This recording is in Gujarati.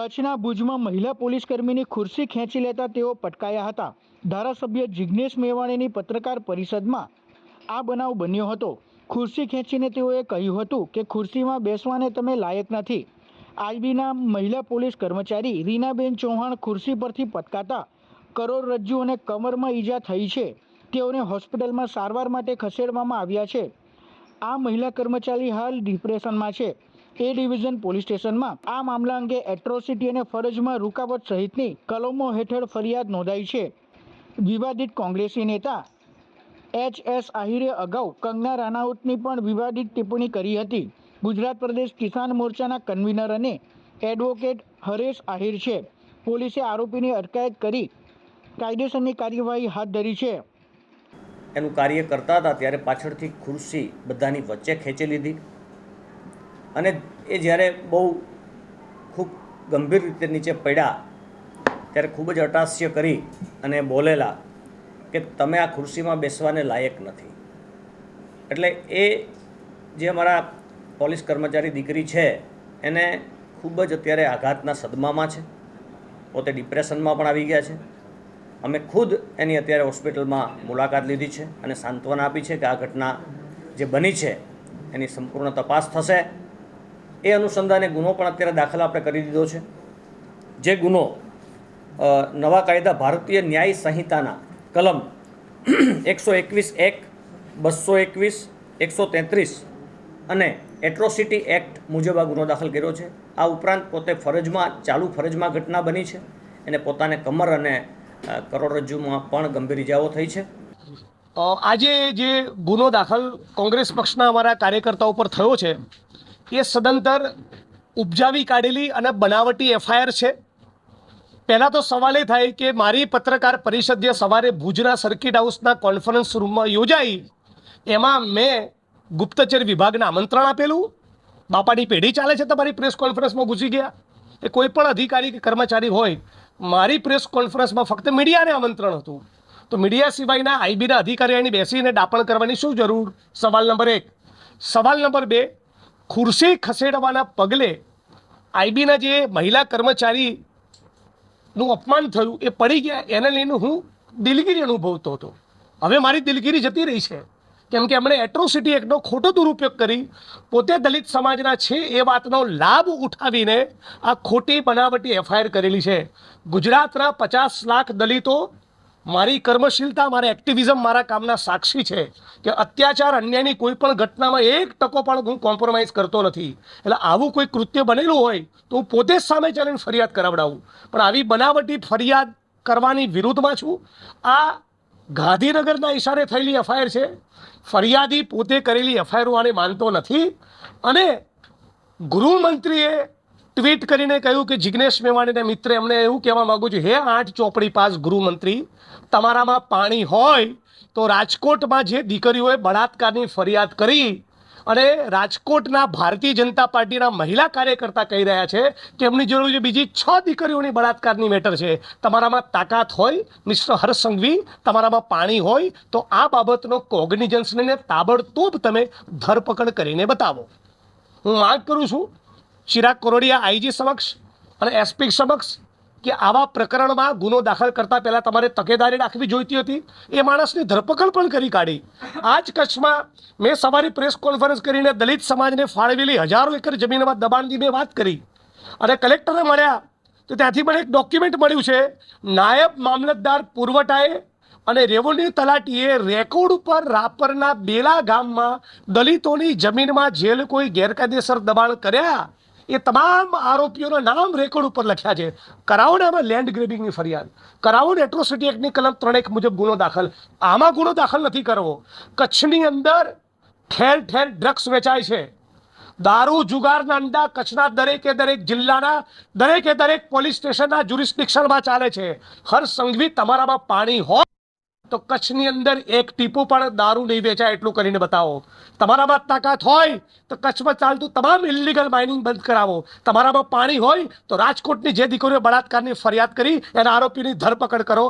કચ્છના ભુજમાં મહિલા પોલીસ કર્મીની ખુરશી ખેંચી લેતા તેઓ પટકાયા હતા. ધારાસભ્ય જિજ્ઞેશ મેવાણીની પત્રકાર પરિષદમાં આ બનાવ બન્યો હતો. ખુરશી ખેંચીને તેઓએ કહ્યું હતું કે, ખુરશીમાં બેસવાને તમે લાયક નથી. આઈબીના મહિલા પોલીસ કર્મચારી રીનાબેન ચૌહાણ ખુરશી પરથી પટકાતા કરોડરજ્જુ અને કમરમાં ઈજા થઈ છે. તેઓને હોસ્પિટલમાં સારવાર માટે ખસેડવામાં આવ્યા છે. આ મહિલા કર્મચારી હાલ ડિપ્રેશનમાં છે. એ ડિવિઝન પોલીસ સ્ટેશનમાં આ મામલા અંગે એટ્રોસિટી અને ફરજમાં રૂકાવટ સહિતની કલમો હેઠળ ફરિયાદ નોંધાઈ છે. વિવાદિત કોંગ્રેસી નેતા એચ એસ આહિરે અગાઉ કંગના રાણાવતની પણ વિવાદિત ટિપ્પણી કરી હતી. ગુજરાત પ્રદેશ કિસાન મોરચાના કન્વીનર અને એડવોકેટ હરેશ આહિર છે. પોલીસે આરોપીની અટકાયત કરી કાયદેસરની કાર્યવાહી હાથ ધરી છે. એનું કાર્ય કરતા હતા ત્યારે પાછળથી ખુરશી બધાની વચ્ચે ખેંચી લીધી. અને એ જ્યારે બહુ ખૂબ ગંભીર રીતે નીચે પડ્યા, ત્યારે ખૂબ જ અટાસ્ય કરી અને બોલેલા કે તમે આ ખુરશીમાં બેસવાને લાયક નથી. એટલે એ જે અમારા પોલીસ કર્મચારી દીકરી છે, એને ખૂબ જ અત્યારે આઘાતના સદમામાં છે. પોતે ડિપ્રેશનમાં પણ આવી ગયા છે. અમે ખુદ એની અત્યારે હોસ્પિટલમાં મુલાકાત લીધી છે અને સાંત્વના આપી છે કે આ ઘટના જે બની છે, એની સંપૂર્ણ તપાસ થશે. એ અનુસંધાને ગુનો પણ અત્યારે દાખલ આપણે કરી દીધો છે. જે ગુનો નવા કાયદા ભારતીય ન્યાય સંહિતાના કલમ એકસો એકવીસ એક, બસો એકવીસ, એકસો તેત્રીસ અને એટ્રોસિટી એક્ટ મુજબ આ ગુનો દાખલ કર્યો છે. આ ઉપરાંત પોતે ફરજમાં, ચાલુ ફરજમાં ઘટના બની છે એને પોતાને કમર અને કરોડરજ્જુમાં પણ ગંભીર ઇજાઓ થઈ છે. આજે જે ગુનો દાખલ કોંગ્રેસ પક્ષના અમારા કાર્યકર્તાઓ પર થયો છે એ સદંતર ઉપજાવી કાઢેલી અને બનાવટી એફઆઈઆર છે. પહેલાં તો સવાલ એ થાય કે મારી પત્રકાર પરિષદ જે સવારે ભુજના સર્કિટ હાઉસના કોન્ફરન્સ રૂમમાં યોજાઈ, એમાં મેં ગુપ્તચર વિભાગને આમંત્રણ આપેલું. બાપાની પેઢી ચાલે છે તમારી પ્રેસ કોન્ફરન્સમાં ઘૂસી ગયા. એ કોઈ પણ અધિકારી કે કર્મચારી હોય, મારી પ્રેસ કોન્ફરન્સમાં ફક્ત મીડિયાને આમંત્રણ હતું. તો મીડિયા સિવાયના આઈબીના અધિકારીઓની બેસીને ડાપણ કરવાની શું જરૂર? સવાલ નંબર એક. સવાલ નંબર બે ખુરશી ખસેડવાના પગલે આઈબીના જે મહિલા કર્મચારીનું અપમાન થયું, એ પડી ગયા. એને લઈને હું દિલગીરી અનુભવતો હતો. હવે મારી દિલગીરી જતી રહી છે. કેમ કે એમણે એટ્રોસિટી એક્ટનો ખોટો દુરુપયોગ કરી, પોતે દલિત સમાજના છે એ વાતનો લાભ ઉઠાવીને આ ખોટી બનાવટી એફઆઈઆર કરેલી છે. ગુજરાતના પચાસ લાખ દલિતો મારી કર્મશીલતા, મારા એક્ટિવિઝમ મારા કામના સાક્ષી છે કે અત્યાચાર, અન્યાયની કોઈ પણ ઘટનામાં એક ટકો પણ હું કોમ્પ્રોમાઇઝ કરતો નથી. એટલે આવું કોઈ કૃત્ય બનેલું હોય તો હું પોતે જ સામે ચાલીને ફરિયાદ કરાવડાવું. પણ આવી બનાવટી ફરિયાદ કરવાની વિરુદ્ધમાં છું. આ ગાંધીનગરના ઇશારે થયેલી એફઆઈઆર છે. ફરિયાદી પોતે કરેલી એફઆઈઆર આને માનતો નથી. અને ગૃહમંત્રીએ ટ્વીટ કરીને કહ્યું કે, જિગ્નેશ મેવાણીના મિત્ર એમને એવું કહેવા માગું છું, હે આઠ ચોપડી પાસ ગૃહમંત્રી, તમારામાં પાણી હોય તો રાજકોટમાં જે દીકરીઓએ બળાત્કારની ફરિયાદ કરી અને રાજકોટના ભારતીય જનતા પાર્ટીના મહિલા કાર્યકર્તા કહી રહ્યા છે કે, એમની જરૂર છે બીજી છ દીકરીઓની બળાત્કારની મેટર છે, તમારામાં તાકાત હોય, મિસ્ટર હર્ષ તમારામાં પાણી હોય, તો આ બાબતનો કોગ્નિજન્સને તાબડતોબ તમે ધરપકડ કરીને બતાવો. હું માંગ કરું છું ચિરાગ કોરોડિયા, આઈજી સમક્ષ અને એસપી સમક્ષ કે આવા પ્રકરણમાં ગુનો દાખલ કરતા પહેલાં તમારે તકેદારી રાખવી જોઈતી હતી? એ માણસની ધરપકડ પણ કરી કાઢી. આ જ કચ્છમાં મેં સવારે પ્રેસ કોન્ફરન્સ કરીને દલિત સમાજને ફાળવેલી હજારો એકર જમીનમાં દબાણની મેં વાત કરી. અને કલેક્ટરે મળ્યા તો ત્યાંથી પણ એક ડોક્યુમેન્ટ મળ્યું છે. નાયબ મામલતદાર પુરવઠાએ અને રેવન્યુ તલાટીએ રેકોર્ડ ઉપર રાપરના બેલા ગામમાં દલિતોની જમીનમાં જે લોકોએ ગેરકાયદેસર દબાણ કર્યા? એ તમામ આરોપીઓના નામ રેકોર્ડ ઉપર લખ્યા છે. કરાવો આમાં લેન્ડ ગ્રેબિંગની ફરિયાદ. કરાવો એટ્રોસિટી એક્ટની કલમ ત્રણ એક મુજબ ગુનો દાખલ. આમાં ગુનો દાખલ નથી કરવો. કચ્છની અંદર ઠેર ઠેર ડ્રગ્સ વેચાય છે. દારૂ, જુગારના અંડા કચ્છના દરેકે દરેક જિલ્લાના, દરેકે દરેક પોલીસ સ્ટેશનના જ્યુરિસ્ડિક્શનમાં ચાલે છે. હર સંઘવી તમારામાં પાણી હોય તો કચ્છની અંદર એક ટીપું પણ દારૂ નહીં વેચાય એટલું કરીને બતાવો. તમારામાં તાકાત હોય તો કચ્છમાં ચાલતું તમામ ઇલીગલ માઇનિંગ બંધ કરાવો. તમારામાં પાણી હોય તો રાજકોટની જે દીકરીઓ બળાત્કારની ફરિયાદ કરી એના આરોપીની ધરપકડ કરો.